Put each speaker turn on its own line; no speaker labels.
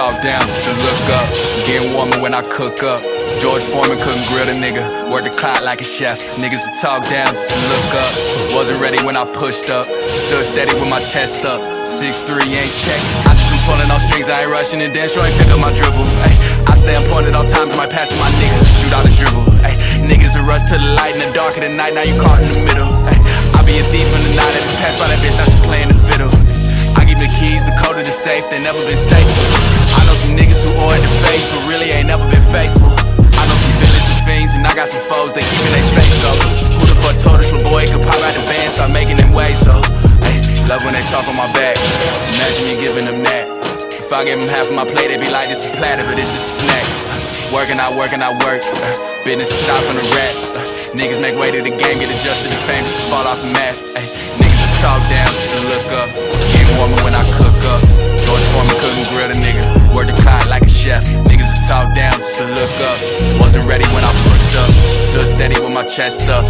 talk down to look up. Getting warmer when I cook up. George Foreman couldn't grill the nigga. Work the clock like a chef. Niggas to talk down just to look up. Wasn't ready when I pushed up. Stood steady with my chest up. 6'3 ain't check. I just been pulling off strings. I ain't rushing and dance. Sure ain't pick up my dribble. Ay, I stay on point at all times. Might pass to my nigga. Shoot out a dribble. Ay, niggas a rush to the light in the dark of the night. Now you caught in the middle. I be a thief in the night. I just passed by that bitch. Now she safe. They never been safe. I know some niggas who it to faith, but really ain't never been faithful. I know some villains and fiends, and I got some foes, they keeping their space though. Who the fuck told us my boy could pop out the band, start making them waves though? Ay, love when they talk on my back. Imagine me giving them that. If I give them half of my plate, they be like, this is platter, but this is a snack. Working, I work, and I work. Uh, business is out from the rap. Uh, niggas make way to the game, get adjusted to fame, just to fall off the map. Ay, niggas talk down, just to look up. Getting warmer look up. Wasn't ready when I pushed up. Stood steady with my chest up.